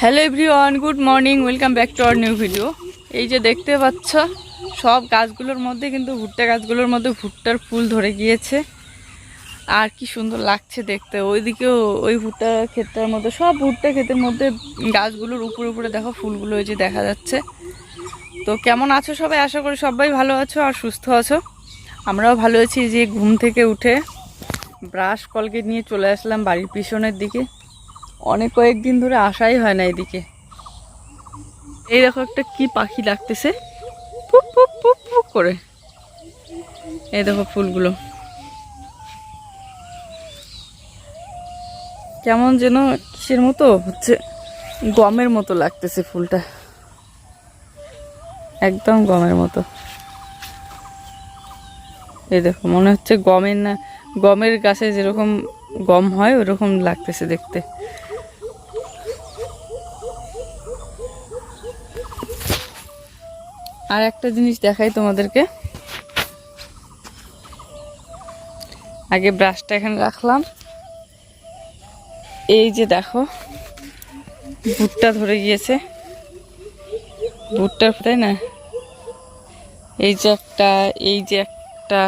Hello everyone good morning welcome back to our new video এই যে দেখতে পাচ্ছ, সব গাছগুলোর মধ্যে কিন্তু ভুট্টা গাছগুলোর মধ্যে ভুট্টার ফুল ধরে গিয়েছে। আর কি সুন্দর লাগছে দেখতে। ওইদিকেও ওই ভুট্টা ক্ষেতের মধ্যে, সব ভুট্টা ক্ষেতের মধ্যে গাছগুলোর উপরে উপরে দেখো ফুলগুলো ওই যে দেখা যাচ্ছে। তো কেমন আছো সবাই? আশা করি সবাই ভালো আছো আর সুস্থ আছো। আমরাও ভালো আছি। যে ঘুম থেকে উঠে ব্রাশ কলগেট নিয়ে চলে আসলাম বাড়ির পিছনের দিকে। অনেক কয়েকদিন ধরে আসাই হয় না এদিকে। এই দেখো একটা কি পাখি লাগতেছে। পুপ পুপ পুপ পুপ করে। এই দেখো ফুলগুলো। কেমন যেন কিসের মতো হচ্ছে, গমের মতো লাগতেছে ফুলটা। একদম গমের মতো। এই দেখো, মনে হচ্ছে গমের না, গমের গাছে যেরকম গম হয়, ওরকম লাগতেছে দেখতে। আর একটা জিনিস দেখাই তোমাদেরকে। আগে ব্রাশটা এখানে রাখলাম। এই যে দেখো ভুট্টা ধরে গিয়েছে। ভুট্টার তাই না? এই যে একটা, এই যে একটা।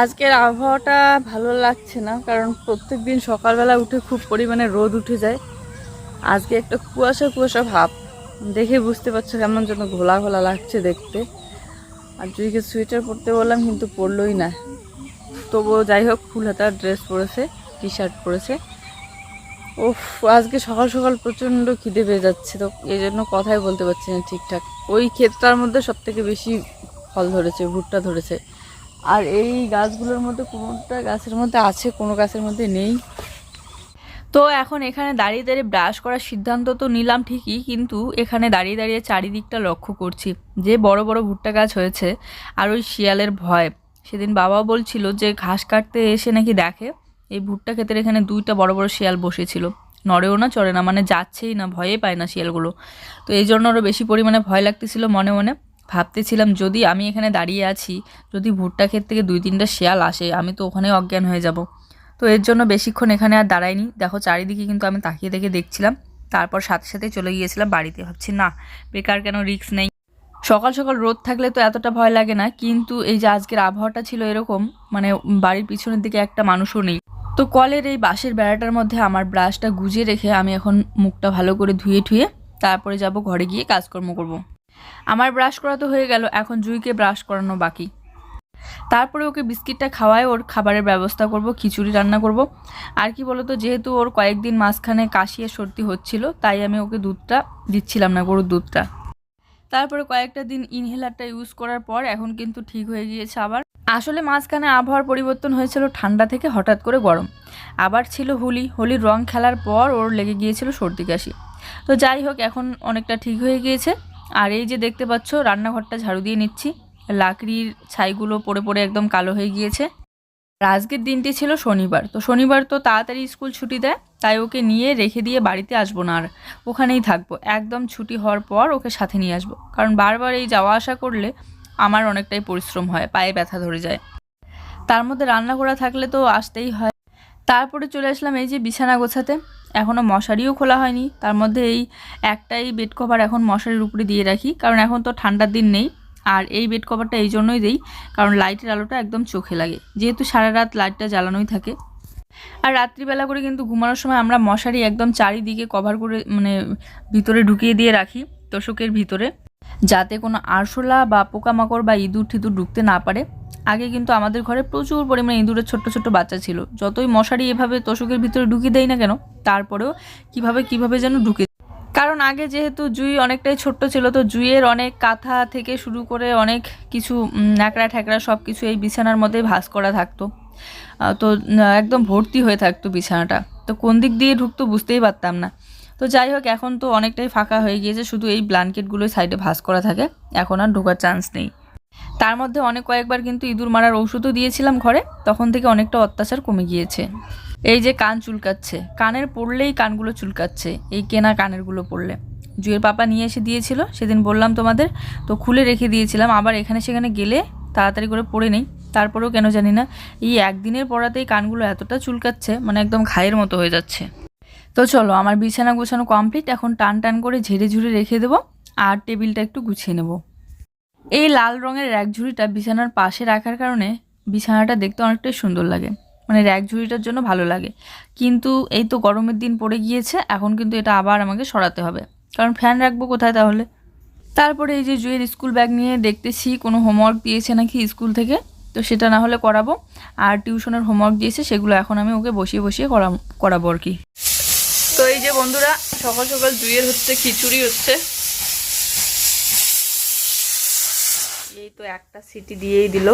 আজকের আবহাওয়াটা ভালো লাগছে না, কারণ প্রত্যেক দিন সকালবেলা উঠে খুব পরিমাণে রোদ উঠে যায়। আজকে একটা কুয়াশা কুয়াশা ভাব, দেখে বুঝতে পারছ কেমন যেন ঘোলা ঘোলা লাগছে দেখতে। আর জুইকে সোয়েটার পরতে বললাম, কিন্তু পরলোই না। তবুও যাই হোক ফুল হাতার ড্রেস পরেছে টি শার্ট পরেছে। ও আজকে সকাল সকাল প্রচণ্ড খিদে পেয়ে যাচ্ছে, তো এই জন্য কথাই বলতে পারছি না ঠিকঠাক। ওই ক্ষেতটার মধ্যে সবথেকে বেশি ফল ধরেছে, ভুট্টা ধরেছে। আর এই গাছগুলোর মধ্যে কোনোটা গাছের মধ্যে আছে, কোনো গাছের মধ্যে নেই। তো এখন এখানে দাঁড়িয়ে দাঁড়িয়ে ব্রাশ করার সিদ্ধান্ত তো নিলাম ঠিকই, কিন্তু এখানে দাঁড়িয়ে দাঁড়িয়ে চারিদিকটা লক্ষ্য করছি যে বড় বড় ভুট্টা গাছ হয়েছে আর ওই শিয়ালের ভয়। সেদিন বাবা বলছিল যে ঘাস কাটতে এসে নাকি দেখে, এই ভুট্টা ক্ষেতের এখানে দুইটা বড় বড় শিয়াল বসেছিল। নড়েও না, চড়ে না মানে যাচ্ছেই না, ভয়ে পায় না শিয়ালগুলো। তো এই জন্য আরও বেশি পরিমাণে ভয় লাগতেছিল মনে মনে। ভাবতেছিলাম যদি আমি এখানে দাঁড়িয়ে আছি, যদি ভুট্টা ক্ষেত থেকে দুই তিনটা শেয়াল আসে, আমি তো ওখানে অজ্ঞান হয়ে যাব। তো এর জন্য বেশিক্ষণ এখানে আর দাঁড়াইনি। দেখো চারিদিকে কিন্তু আমি তাকিয়ে দেখে দেখছিলাম। তারপর সাথে সাথে চলে গিয়েছিলাম বাড়িতে। ভাবছি, না, বেকার কেন রিস্ক নেই? সকাল সকাল রোদ থাকলে তো এতটা ভয় লাগে না, কিন্তু এই যে আজকের আবহাওয়াটা ছিল এরকম মানে বাড়ির পিছনের দিকে একটা মানুষও নেই। তো কলের এই বাঁশের বেড়াটার মধ্যে আমার ব্রাশটা গুজিয়ে রেখে আমি এখন মুখটা ভালো করে ধুয়ে ঠুয়ে তারপরে যাব ঘরে গিয়ে কাজকর্ম করব। আমার ব্রাশ করা তো হয়ে গেল, এখন জুইকে ব্রাশ করানো বাকি। তারপরে ওকে বিস্কিটটা খাওয়ায়, ওর খাবারের ব্যবস্থা করব, খিচুড়ি রান্না করব। আর কি বলতো, যেহেতু ওর কয়েকদিন মাঝখানে কাশিয়ে সর্দি হচ্ছিল, তাই আমি ওকে দুধটা দিচ্ছিলাম না, গরুর দুধটা। তারপরে কয়েকটা দিন ইনহেলারটা ইউজ করার পর, এখন কিন্তু ঠিক হয়ে গিয়েছে আবার। আসলে মাঝখানে আবহাওয়ার পরিবর্তন হয়েছিল ঠান্ডা থেকে হঠাৎ করে গরম। আবার ছিল হোলি, হোলির রং খেলার পর ওর লেগে গিয়েছিল সর্দি কাশি। তো যাই হোক, এখন অনেকটা ঠিক হয়ে গিয়েছে। আর এই যে দেখতে পাচ্ছ, রান্নাঘরটা ঝাড়ু দিয়ে নিচ্ছি। লাকড়ির ছাইগুলো পড়ে পড়ে একদম কালো হয়ে গিয়েছে। আর আজকের দিনটি ছিল শনিবার, তো শনিবার তো তাড়াতাড়ি স্কুল ছুটি দেয়, তাই ওকে নিয়ে রেখে দিয়ে বাড়িতে আসব না আর। ওখানেই থাকব। একদম ছুটি হওয়ার পর ওকে সাথে নিয়ে আসব। কারণ বারবার এই যাওয়া আসা করলে আমার অনেকটাই পরিশ্রম হয়, পায়ে ব্যথা ধরে যায়। তার মধ্যে রান্না করা থাকলে তো আসতেই হয়। তারপরে চলে আসলাম এই যে বিছানা গোছাতে। এখনও মশারিও খোলা হয়নি। তার মধ্যে এই একটাই বেড কভার এখন মশারির উপরে দিয়ে রাখি। কারণ এখন তো ঠান্ডার দিন নেই। আর এই বেড কভারটা এই জন্যই দিই, কারণ লাইটের আলোটা একদম চোখে লাগে। যেহেতু সারা রাত লাইটটা জ্বালানোই থাকে। আর রাত্রিবেলা করে কিন্তু ঘুমানোর সময় আমরা মশারি একদম চারিদিকে কভার করে মানে ভিতরে ঢুকিয়ে দিয়ে রাখি তোষকের ভিতরে। যাতে কোনো আরশোলা বা পোকামাকড় বা ইঁদুর ঠিদুর ঢুকতে না পারে। আগে কিন্তু আমাদের ঘরে প্রচুর পরিমাণে ইঁদুরের ছোট্ট ছোট্ট বাচ্চা ছিল। যতই মশারি এভাবে তোষকের ভিতরে ঢুকিয়ে দেয় না কেন, তারপরেও কীভাবে কীভাবে যেন ঢুকে কারণ আগে যেহেতু জুই অনেকটাই ছোট্ট ছিল, তো জুইয়ের অনেক কাঁথা থেকে শুরু করে অনেক কিছু ন্যাকড়া ঠ্যাকড়া সব কিছু এই বিছানার মধ্যে ভাস করা থাকতো। তো একদম ভর্তি হয়ে থাকতো বিছানাটা। তো কোন দিক দিয়ে ঢুকতো বুঝতেই পারতাম না। তো যাই হোক, এখন তো অনেকটাই ফাঁকা হয়ে গিয়েছে, শুধু এই ব্ল্যাঙ্কেটগুলোই সাইডে ভাস করা থাকে। এখন আর ঢোকার চান্স নেই। তার মধ্যে অনেক কয়েকবার কিন্তু ইঁদুর মারার ঔষধও দিয়েছিলাম ঘরে, তখন থেকে অনেকটা অত্যাচার কমে গিয়েছে। এই যে কান চুলকাচ্ছে, কানের পড়লেই কানগুলো চুলকাচ্ছে, এই কেনা কানেরগুলো পড়লে। জুয়ের পাপা নিয়ে এসে দিয়েছিল, সেদিন বললাম তোমাদের, তো খুলে রেখে দিয়েছিলাম, আবার এখানে সেখানে গেলে তাড়াতাড়ি করে পড়ে নেই। তারপরেও কেন জানি না, এই একদিনের পড়াতেই কানগুলো এতটা চুলকাচ্ছে মানে একদম ঘায়ের মতো হয়ে যাচ্ছে। তো চলো, আমার বিছানা গোছানো কমপ্লিট, এখন টান টান করে ঝেড়ে ঝুড়ে রেখে দেবো, আর টেবিলটা একটু গুছিয়ে নেব। এই লাল রঙের র্যাক ঝুড়িটা বিছানার পাশে রাখার কারণে বিছানাটা দেখতে অনেকটাই সুন্দর লাগে। মানে র্যাক ঝুড়িটার জন্য ভালো লাগে। কিন্তু এই তো গরমের দিন পড়ে গিয়েছে, এখন কিন্তু এটা আবার আমাকে সরাতে হবে। কারণ ফ্যান রাখব কোথায় তাহলে? তারপরে এই যে জুয়ের স্কুল ব্যাগ নিয়ে দেখতেছি, কোনো হোমওয়ার্ক দিয়েছে নাকি স্কুল থেকে? তো সেটা না হলে করাবো। আর টিউশনের হোমওয়ার্ক দিয়েছে, সেগুলো এখন আমি ওকে বসিয়ে বসিয়ে করা করাবো আর কি। তো এই যে বন্ধুরা, সকাল সকাল জুয়ের হচ্ছে খিচুড়ি হচ্ছে। এই তো একটা সিটি দিয়েই দিল।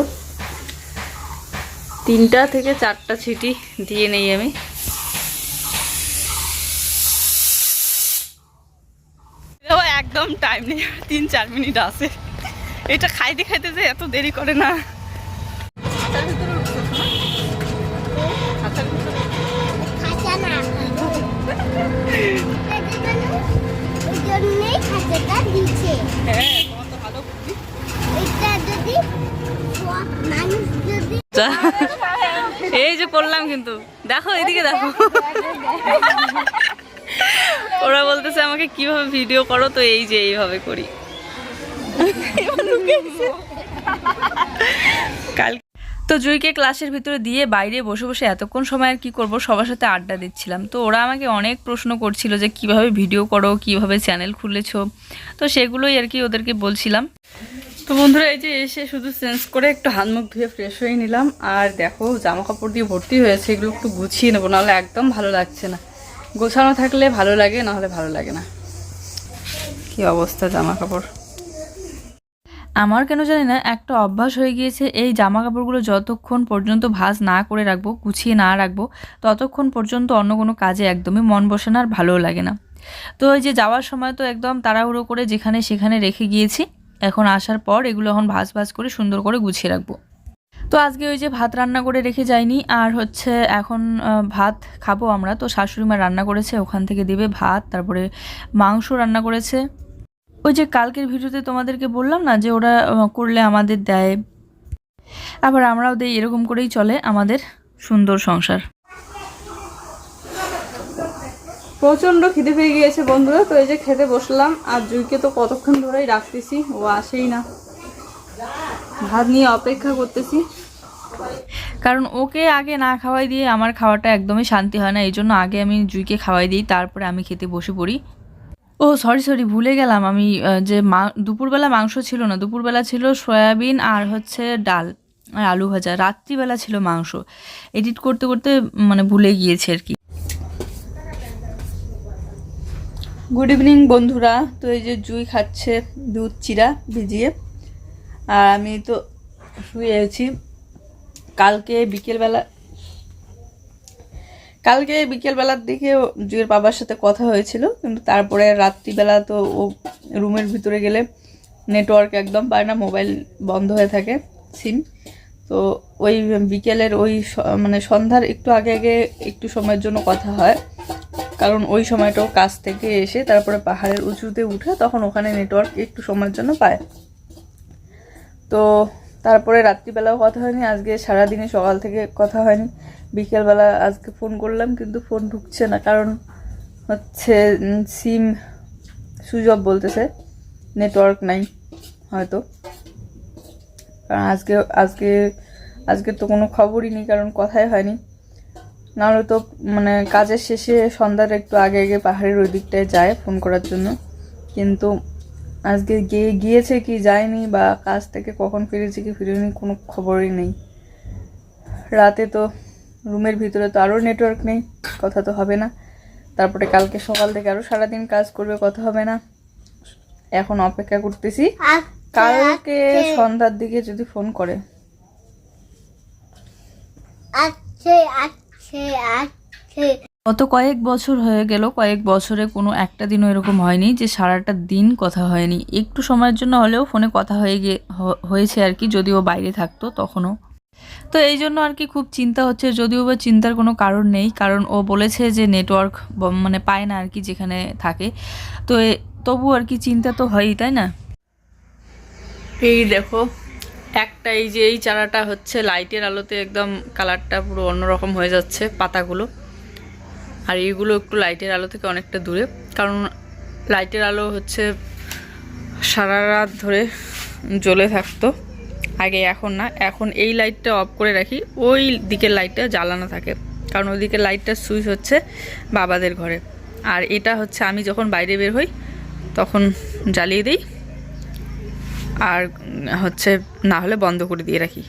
তিনটা থেকে চারটা সিটি দিয়ে নেই আমি। একদম টাইম নেই তিন চার মিনিট আছে। এটা খাইতে খাইতে যে এত দেরি করে না। হ্যাঁ তোমার তো ভালো বুদ্ধি এটা যদি স- মানুষ যা। এই যে করলাম কিন্তু। দেখো, এদিকে দেখো। ওরা বলতেছে, আমাকে কীভাবে ভিডিও করো? তো এই যে এইভাবে করি। কাল তো জুইকে ক্লাসের ভিতরে দিয়ে বাইরে বসে বসে এতক্ষণ সময় আর কি করব, সবার সাথে আড্ডা দিচ্ছিলাম। তো ওরা আমাকে অনেক প্রশ্ন করছিল যে, কীভাবে ভিডিও করো? কীভাবে চ্যানেল খুলেছো? তো সেগুলোই আর কি ওদেরকে বলছিলাম। তো বন্ধুরা, এই যে এসে শুধু চেঞ্জ করে একটু হাত মুখ ধুয়ে ফ্রেশ হয়ে নিলাম। আর দেখো জামা কাপড় দিয়ে ভর্তি হয়েছে, এগুলো একটু গুছিয়ে নেব, নাহলে একদম ভালো লাগছে না। গোছানো থাকলে ভালো লাগে, নাহলে ভালো লাগে না। কি অবস্থা জামা কাপড় আমার কেন জানি না, একটা অভ্যাস হয়ে গিয়েছে, এই জামা কাপড়গুলো যতক্ষণ পর্যন্ত ভাজ না করে রাখব, গুছিয়ে না রাখব, ততক্ষণ পর্যন্ত অন্য কোনো কাজে একদমই মন বসে না আর ভালোও লাগে না। তো ওই যে যাওয়ার সময় তো একদম তাড়াহুড়ো করে যেখানে সেখানে রেখে গিয়েছি এখন আসার পর এগুলো এখন ভাজ ভাজ করে সুন্দর করে গুছিয়ে রাখব। তো আজকে ওই যে ভাত রান্না করে রেখে যাইনি, আর হচ্ছে এখন ভাত খাব আমরা। তো শাশুড়ি মা রান্না করেছে, ওখান থেকে দেবে ভাত, তারপরে মাংস রান্না করেছে। ওই যে কালকের ভিডিওতে তোমাদেরকে বললাম না যে ওরা করলে আমাদের দেয়। আবার আমরাও দেই, এরকম করেই চলে আমাদের সুন্দর সংসার। প্রচণ্ড খিদে পেয়ে গিয়েছে বন্ধুরা, তো এই যে খেতে বসলাম, আর জুইকে তো কতক্ষণ ধরেই রাখতেছি, ও আসেই না। ভাত নিয়ে অপেক্ষা করতেছি। কারণ ওকে আগে না খাওয়াই দিয়ে আমার খাওয়াটা একদমই শান্তি হয় না, এই জন্য আগে আমি জুইকে খাওয়াই দিই, তারপরে আমি খেতে বসে পড়ি। ও সরি সরি ভুলে গেলাম, আমি যে মা, দুপুরবেলা মাংস ছিল না, দুপুরবেলা ছিল সয়াবিন আর হচ্ছে ডাল, আর আলু ভাজা, রাত্রিবেলা ছিল মাংস। এডিট করতে করতে মানে ভুলে গিয়েছে আর কি। গুড ইভিনিং বন্ধুরা। তো এই যে জুই খাচ্ছে দুধ, চিরা ভিজিয়ে। আর আমি তো শুয়ে আছি। কালকে বিকেলবেলা, কালকে বিকেলবেলার দিকে জুয়ের বাবার সাথে কথা হয়েছিল, কিন্তু তারপরে রাত্রিবেলা তো ও রুমের ভিতরে গেলে নেটওয়ার্ক একদম পায় না মোবাইল বন্ধ হয়ে থাকে সিম তো ওই বিকেলের ওই মানে সন্ধ্যার একটু আগে আগে একটু সময়ের জন্য কথা হয়। কারণ ওই সময়টাও কাজ থেকে এসে তারপরে পাহাড়ের উঁচুতে উঠে তখন ওখানে নেটওয়ার্ক একটু সময়ের জন্য পায়। তো তারপরে রাত্রিবেলাও কথা হয়নি, আজকে সারাদিনে সকাল থেকে কথা হয়নি। বিকেলবেলা আজকে ফোন করলাম, কিন্তু ফোন ঢুকছে না, কারণ হচ্ছে সিম সুইচ অফ বলতেছে নেটওয়ার্ক নাই হয়তো। কারণ আজকে আজকে আজকে তো কোনো খবরই নেই, কারণ কথাই হয়নি। নাহলে তো মানে কাজের শেষে সন্ধ্যার একটু আগে আগে পাহাড়ের ওই দিকটায় যায় ফোন করার জন্য। কিন্তু আজকে গিয়ে গিয়েছে কি যায়নি বা কাজ থেকে কখন ফিরেছে কি ফিরেনি কোনো খবরই নেই। রাতে তো রুমের ভিতরে তো আরও নেটওয়ার্ক নেই, কথা তো হবে না। তারপরে কালকে সকাল থেকে আরও সারাদিন কাজ করবে, কথা হবে না। এখন অপেক্ষা করতেছি। কালকে সন্ধ্যার দিকে যদি ফোন করে। আছে আছে গত কয়েক বছর হয়ে গেল কয়েক বছরে কোনো একটা দিনও এরকম হয়নি যে সারাটা দিন কথা হয়নি। একটু সময়ের জন্য হলেও ফোনে কথা হয়ে গিয়ে হয়েছে আর কি যদিও বাইরে থাকতো তখনও। তো এই জন্য আর কি খুব চিন্তা হচ্ছে যদিও বা চিন্তার কোনো কারণ নেই কারণ ও বলেছে যে নেটওয়ার্ক মানে পায় না আর কি যেখানে থাকে। তো তবু আর কি চিন্তা তো হয়ই তাই না? এই দেখো একটা এই যে এই চারাটা হচ্ছে, লাইটের আলোতে একদম কালারটা পুরো অন্যরকম হয়ে যাচ্ছে পাতাগুলো। আর এইগুলো একটু লাইটের আলো থেকে অনেকটা দূরে, কারণ লাইটের আলো হচ্ছে সারা রাত ধরে জ্বলে থাকতো, আগে এখন না। এখন এই লাইটটা অফ করে রাখি, ওই দিকের লাইটটা জ্বালানো থাকে, কারণ ওই দিকের লাইটটার সুইচ হচ্ছে বাবাদের ঘরে। আর এটা হচ্ছে আমি যখন বাইরে বের হই, তখন জ্বালিয়ে দিই আর হচ্ছে না হলে বন্ধ করে দিয়ে রাখি।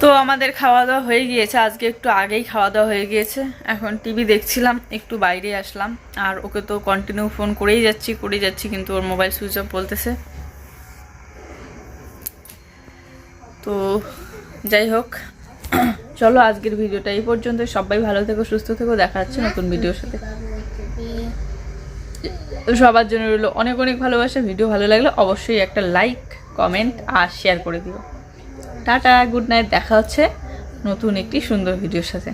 তো আমাদের খাওয়া দাওয়া হয়ে গিয়েছে। আজকে একটু আগেই খাওয়া দাওয়া হয়ে গিয়েছে। এখন টিভি দেখছিলাম, একটু বাইরে আসলাম। আর ওকে তো কন্টিনিউ ফোন করেই যাচ্ছি করেই যাচ্ছি, কিন্তু ওর মোবাইল সুইচ অফ বলতেছে। তো যাই হোক, চলো আজকের ভিডিওটা এই পর্যন্ত সবাই ভালো থেকো, সুস্থ থেকো। দেখা যাচ্ছে নতুন ভিডিওর সাথে। সবার জন্য রইল অনেক অনেক ভালোবাসা। ভিডিও ভালো লাগলে অবশ্যই একটা লাইক কমেন্ট আর শেয়ার করে দিও। টাটা গুড নাইট দেখা হচ্ছে নতুন একটি সুন্দর ভিডিওর সাথে।